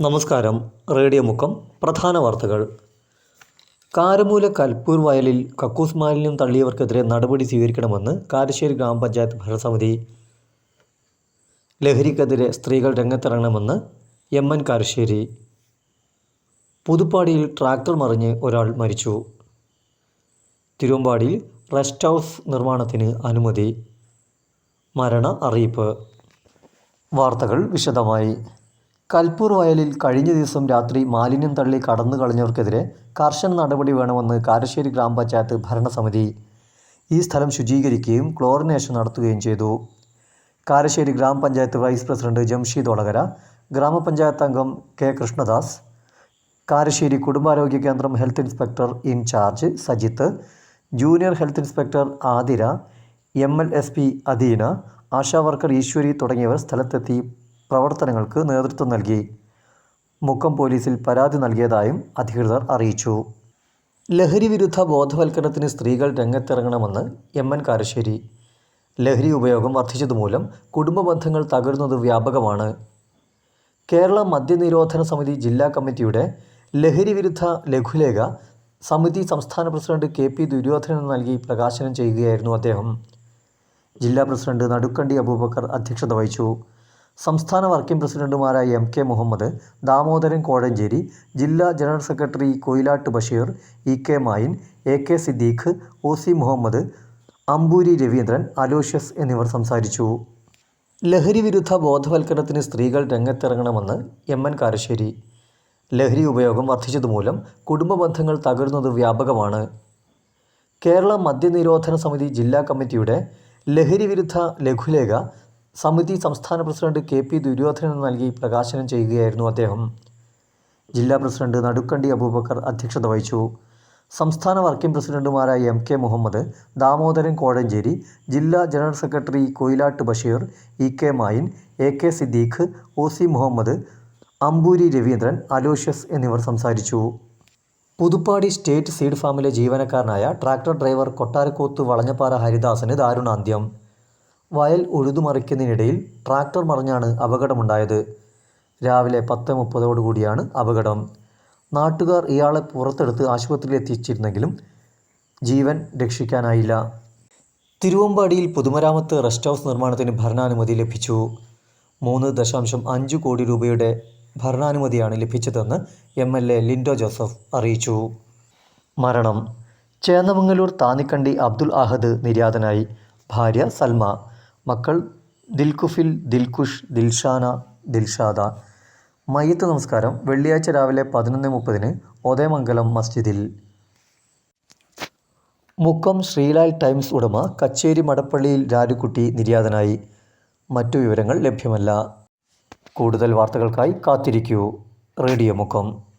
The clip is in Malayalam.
നമസ്കാരം. റേഡിയോ മുക്കം. പ്രധാന വാർത്തകൾ. കാരമൂല കൽപ്പൂർ വയലിൽ കക്കൂസ് മാലിന്യം തള്ളിയവർക്കെതിരെ നടപടി സ്വീകരിക്കണമെന്ന് കാരശ്ശേരി ഗ്രാമപഞ്ചായത്ത് ഭരണസമിതി. ലഹരിക്കെതിരെ സ്ത്രീകൾ രംഗത്തിറങ്ങണമെന്ന് എം എൻ കാരശ്ശേരി. പുതുപ്പാടിയിൽ ട്രാക്ടർ മറിഞ്ഞ് ഒരാൾ മരിച്ചു. തിരുവമ്പാടിയിൽ റെസ്റ്റ് ഹൗസ് നിർമ്മാണത്തിന് അനുമതി. മരണ അറിയിപ്പ്. വാർത്തകൾ വിശദമായി. കൽപ്പൂർ വയലിൽ കഴിഞ്ഞ ദിവസം രാത്രി മാലിന്യം തള്ളി കടന്നു കളഞ്ഞവർക്കെതിരെ കർശന നടപടി വേണമെന്ന് കാരശ്ശേരി ഗ്രാമപഞ്ചായത്ത് ഭരണസമിതി. ഈ സ്ഥലം ശുചീകരിക്കുകയും ക്ലോറിനേഷൻ നടത്തുകയും ചെയ്തു. കാരശ്ശേരി ഗ്രാമപഞ്ചായത്ത് വൈസ് പ്രസിഡന്റ് ജംഷീദ് ഒളകര ഗ്രാമപഞ്ചായത്ത് അംഗം കെ കൃഷ്ണദാസ് കാരശ്ശേരി കുടുംബാരോഗ്യ കേന്ദ്രം health inspector incharge Sajith junior health inspector Athira M L S P Adeena Asha worker Eeswari തുടങ്ങിയവർ സ്ഥലത്തെത്തി പ്രവർത്തനങ്ങൾക്ക് നേതൃത്വം നൽകി. മുക്കം പോലീസിൽ പരാതി നൽകിയതായും അധികൃതർ അറിയിച്ചു. ലഹരി വിരുദ്ധ ബോധവൽക്കരണത്തിന് സ്ത്രീകൾ രംഗത്തിറങ്ങണമെന്ന് എം എൻ കാരശ്ശേരി. ലഹരി ഉപയോഗം വർദ്ധിച്ചതുമൂലം കുടുംബ ബന്ധങ്ങൾ തകരുന്നത് വ്യാപകമാണ്. കേരള മദ്യനിരോധന സമിതി ജില്ലാ കമ്മിറ്റിയുടെ ലഹരി വിരുദ്ധ ലഘുലേഖ സമിതി സംസ്ഥാന പ്രസിഡന്റ് കെ പി ദുര്യോധനൻ നൽകി പ്രകാശനം ചെയ്യുകയായിരുന്നു അദ്ദേഹം. ജില്ലാ പ്രസിഡന്റ് നടുക്കണ്ടി അബൂബക്കർ അധ്യക്ഷത വഹിച്ചു. സംസ്ഥാന വർക്കിംഗ് പ്രസിഡന്റുമാരായ എം കെ മുഹമ്മദ് ദാമോദരൻ കോഴഞ്ചേരി ജില്ലാ general secretary Koyilatt Basheer E K Mayin A K Siddique O C Muhammad Amboori Raveendran Aloysius എന്നിവർ സംസാരിച്ചു. ലഹരി വിരുദ്ധ ബോധവൽക്കരണത്തിന് സ്ത്രീകൾ രംഗത്തിറങ്ങണമെന്ന് എം എൻ കാരശ്ശേരി. ലഹരി ഉപയോഗം വർദ്ധിച്ചതുമൂലം കുടുംബ ബന്ധങ്ങൾ തകരുന്നത് വ്യാപകമാണ്. കേരള മദ്യനിരോധന സമിതി ജില്ലാ കമ്മിറ്റിയുടെ ലഹരി വിരുദ്ധ ലഘുലേഖ സമിതി സംസ്ഥാന പ്രസിഡന്റ് കെ പി ദുര്യോധനൻ നൽകി പ്രകാശനം ചെയ്യുകയായിരുന്നു അദ്ദേഹം. ജില്ലാ പ്രസിഡന്റ് നടുക്കണ്ടി അബൂബക്കർ അധ്യക്ഷത വഹിച്ചു. സംസ്ഥാന വർക്കിംഗ് പ്രസിഡന്റുമാരായ എം കെ മുഹമ്മദ് ദാമോദരൻ കോഴഞ്ചേരി ജില്ലാ general secretary Koyilatt Basheer E K Mayin A K Siddique O C Muhammad Amboori Raveendran Aloysius എന്നിവർ സംസാരിച്ചു. പുതുപ്പാടി സ്റ്റേറ്റ് സീഡ് ഫാമിലെ ജീവനക്കാരനായ ട്രാക്ടർ ഡ്രൈവർ കൊട്ടാരക്കോത്ത് വളഞ്ഞപ്പാറ ഹരിദാസന് ദാരുണാന്ത്യം. വയൽ ഉഴുതുമറിക്കുന്നതിനിടയിൽ ട്രാക്ടർ മറിഞ്ഞാണ് അപകടമുണ്ടായത്. രാവിലെ പത്ത് മുപ്പതോടുകൂടിയാണ് അപകടം. നാട്ടുകാർ ഇയാളെ പുറത്തെടുത്ത് ആശുപത്രിയിൽ എത്തിച്ചിരുന്നെങ്കിലും ജീവൻ രക്ഷിക്കാനായില്ല. തിരുവമ്പാടിയിൽ പൊതുമരാമത്ത് റെസ്റ്റ് ഹൗസ് നിർമ്മാണത്തിന് ഭരണാനുമതി ലഭിച്ചു. മൂന്ന് ദശാംശം അഞ്ച് കോടി രൂപയുടെ ഭരണാനുമതിയാണ് ലഭിച്ചതെന്ന് M L A Lindo Joseph അറിയിച്ചു. മരണം. ചേന്നമംഗലൂർ താന്നിക്കണ്ടി അബ്ദുൽ അഹദ് നിര്യാതനായി. ഭാര്യ സൽമ. മക്കൾ ദിൽകുഫിൽ ദിൽകുഷ് ദിൽഷാന ദിൽഷാദ. മയ്യത്ത് നമസ്കാരം. വെള്ളിയാഴ്ച രാവിലെ പതിനൊന്ന് മുപ്പതിന് ഒതേമംഗലം മസ്ജിദിൽ. മുക്കം ശ്രീലാൽ ടൈംസ് ഉടമ കച്ചേരി മടപ്പള്ളിയിൽ രാജുക്കുട്ടി നിര്യാതനായി. മറ്റു വിവരങ്ങൾ ലഭ്യമല്ല. കൂടുതൽ വാർത്തകൾക്കായി കാത്തിരിക്കൂ. റേഡിയോ മുക്കം.